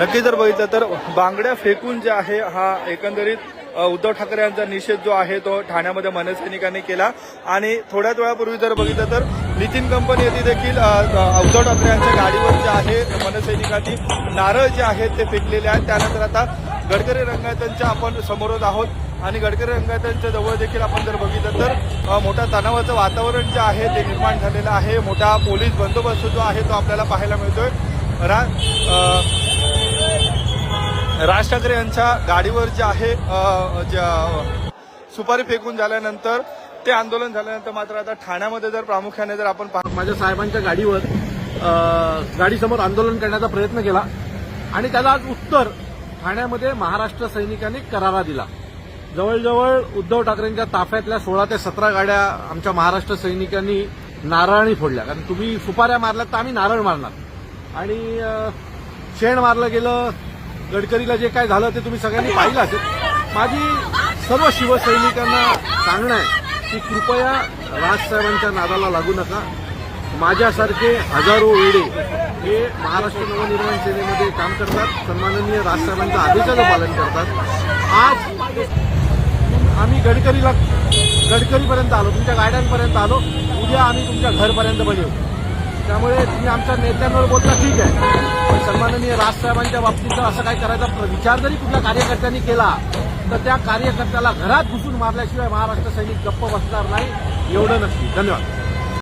नक्की जर बघितलं तर बांगड्या फेकून जे आहे हा एकंदरीत उद्धव ठाकरे यांचा निषेध जो आहे तो ठाण्यामध्ये मनसैनिकांनी केला. आणि थोड्याच वेळापूर्वी जर बघितलं तर नितीन कंपनी येथे देखील उद्धव ठाकरे यांच्या गाडीवर जे आहे मनसैनिकांनी नारळ जे आहेत ते फेकलेले आहेत. त्यानंतर आता गडकरी रंगायतांच्या आपण समोरच आहोत. आणि गडकरी रंगायतांच्या जवळ देखील आपण जर बघितलं तर मोठ्या तणावाचं वातावरण जे आहे ते निर्माण झालेलं आहे. मोठा पोलीस बंदोबस्त जो आहे तो आपल्याला पाहायला मिळतोय. रा राज ठाकरे यांच्या गाडीवर जे आहे ज्या सुपारी फेकून झाल्यानंतर ते आंदोलन झाल्यानंतर मात्र आता ठाण्यामध्ये जर प्रामुख्याने जर आपण माझ्या साहेबांच्या गाडीवर गाडीसमोर आंदोलन करण्याचा प्रयत्न केला आणि त्याला आज उत्तर ठाण्यामध्ये महाराष्ट्र सैनिकांनी करारा दिला. जवळजवळ उद्धव ठाकरेंच्या ताफ्यातल्या सोळा ते सतरा गाड्या आमच्या महाराष्ट्र सैनिकांनी नारळाने फोडल्या. कारण तुम्ही सुपाऱ्या मारल्यात तर आम्ही नारळ मारणार. आणि शेण मारलं गेलं गडकरीला जे काय झालं ते तुम्ही सगळ्यांनी पाहिलं असेल. माझी सर्व शिवसैनिकांना सांगणं आहे की कृपया राजसाहेबांच्या नादाला लागू नका. माझ्यासारखे हजारो वेळे हे महाराष्ट्र नवनिर्माण सेनेमध्ये काम करतात सन्माननीय राजसाहेबांच्या आदेशाचं पालन करतात. आज आम्ही गडकरीला गडकरीपर्यंत आलो तुमच्या गाड्यांपर्यंत आलो. उद्या आम्ही तुमच्या घरपर्यंत बनवू त्यामुळे तुम्ही आमच्या नेत्यांवर बोलता ठीक आहे. पण सन्माननीय राजसाहेबांच्या बाबतीत जर असं काही करायचा विचार जरी कुठल्या कार्यकर्त्यांनी केला तर त्या कार्यकर्त्याला घरात घुसून मारल्याशिवाय महाराष्ट्र सैनिक गप्प बसणार नाही एवढं नक्की. धन्यवाद.